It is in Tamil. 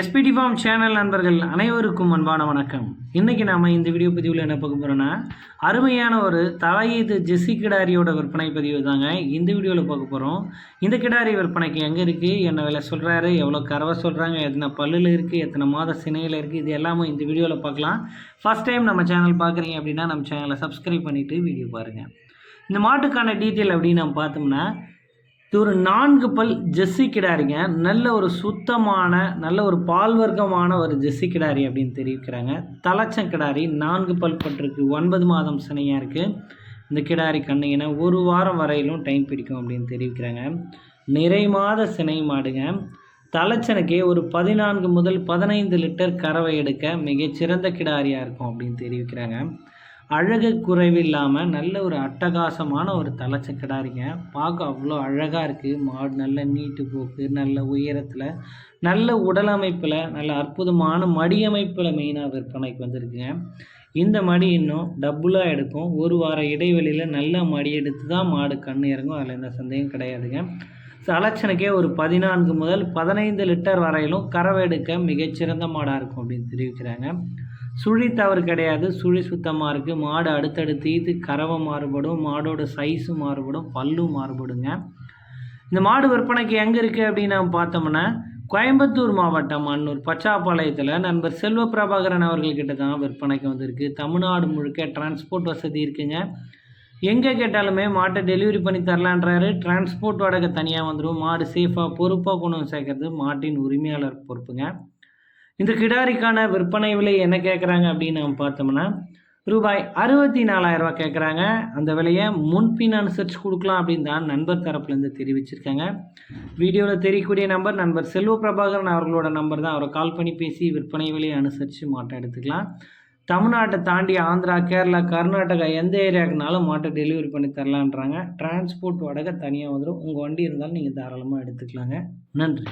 எஸ்பிடி ஃபார்ம் சேனல் நண்பர்கள் அனைவருக்கும் அன்பான வணக்கம். இன்றைக்கி நாம் இந்த வீடியோ பதிவில் என்ன பார்க்க போகிறோன்னா அருமையான ஒரு தலையீது ஜெஸ்ஸி கிடாரியோட விற்பனை பதிவு தாங்க இந்த வீடியோவில் பார்க்க போகிறோம் இந்த கிடாரி விற்பனைக்கு எங்கே இருக்குது என்ன விலை சொல்கிறாரு எவ்வளோ கறவை சொல்கிறாங்க எத்தனை பல்லில் இருக்குது எத்தனை மாத சினையில் இருக்குது இது எல்லாமே இந்த வீடியோவில் பார்க்கலாம். ஃபஸ்ட் டைம் நம்ம சேனல் பார்க்குறீங்க அப்படின்னா நம்ம சேனலை சப்ஸ்கிரைப் பண்ணிவிட்டு வீடியோ பாருங்கள் இந்த மாட்டுக்கான டீட்டெயில் அப்படின்னு நம்ம பார்த்தோம்னா இது ஒரு நான்கு பல் ஜெஸ்ஸி கிடாரிங்க. நல்ல ஒரு சுத்தமான நல்ல ஒரு பால் வர்க்கமான ஒரு ஜெஸ்ஸி கிடாரி அப்படின்னு தெரிவிக்கிறாங்க. தலைச்சம் கிடாரி நான்கு பல் பட்டிருக்கு. ஒன்பது மாதம் சினையாக இருக்குது இந்த கிடாரி கண்ணுங்கன்னா ஒரு வாரம் வரையிலும் டைம் பிடிக்கும் அப்படின்னு தெரிவிக்கிறாங்க. நிறை மாத சினை மாடுங்க. தலைச்சனுக்கே ஒரு பதினான்கு முதல் பதினைந்து லிட்டர் கறவை எடுக்க மிகச்சிறந்த கிடாரியாக இருக்கும் அப்படின்னு தெரிவிக்கிறாங்க. அழகு குறைவில்லாமல் நல்ல ஒரு அட்டகாசமான ஒரு தலைச்ச கிடாரிங்க பார்க்க அவ்வளோ அழகாக இருக்குது மாடு நல்ல நீட்டு போக்கு நல்ல உயரத்தில் நல்ல உடலமைப்பில் நல்ல அற்புதமான மடியமைப்பில் மெயினாக விற்பனைக்கு வந்திருக்குங்க. இந்த மடி இன்னும் டபுளாக எடுக்கும். ஒரு வார இடைவெளியில் நல்ல மடி எடுத்து தான் மாடு கண் இறங்கும். அதில் எந்த சந்தேகம் கிடையாதுங்க. சலட்சனுக்கே ஒரு பதினான்கு முதல் பதினைந்து லிட்டர் வரையிலும் கறவை எடுக்க மிகச்சிறந்த மாடாக இருக்கும் அப்படின்னு தெரிவிக்கிறாங்க. சுழி தவறு கிடையாது. சுழி சுத்தமாக இருக்குது மாடு அடுத்தடுத்து இது கறவை மாறுபடும். மாடோட சைஸும் மாறுபடும். பல்லும் மாறுபடுங்க. இந்த மாடு விற்பனைக்கு எங்கே இருக்குது அப்படின்னு நம்ம பார்த்தோம்னா கோயம்புத்தூர் மாவட்டம் அன்னூர் பச்சாப்பாளையத்தில் நண்பர் செல்வ பிரபாகரன் அவர்கள்கிட்ட தான் விற்பனைக்கு வந்திருக்கு. தமிழ்நாடு முழுக்க டிரான்ஸ்போர்ட் வசதி இருக்குங்க. எங்கே கேட்டாலுமே மாட்டை டெலிவரி பண்ணி தரலான்றாரு. டிரான்ஸ்போர்ட் வாடகை தனியாக வந்துடும் மாடு சேஃபாக பொறுப்பாக கொண்டு வந்து சேர்க்கறது மாட்டின் உரிமையாளர் பொறுப்புங்க. இந்த கிடாரிக்கான விற்பனை விலை என்ன கேட்குறாங்க அப்படின்னு நம்ம பார்த்தோம்னா ரூபாய் அறுபத்தி நாலாயிரரூபா கேட்குறாங்க அந்த விலையை முன்பின் அனுசரித்து கொடுக்கலாம் அப்படின்னு தான் நண்பர் தரப்புலேருந்து தெரிவிச்சிருக்காங்க. வீடியோவில் தெரியக்கூடிய நம்பர் நண்பர் செல்வ பிரபாகரன் அவர்களோட நம்பர் தான். அவரை கால் பண்ணி பேசி விற்பனை விலையை அனுசரித்து மாட்டை எடுத்துக்கலாம். தமிழ்நாட்டை தாண்டி ஆந்திரா கேரளா கர்நாடகா எந்த ஏரியாவுக்குனாலும் மாட்டை டெலிவரி பண்ணி தரலான்றாங்க. டிரான்ஸ்போர்ட் வாடகை தனியாக வந்துடும் உங்கள் வண்டி இருந்தாலும் நீங்கள் தாராளமாக எடுத்துக்கலாங்க. நன்றி.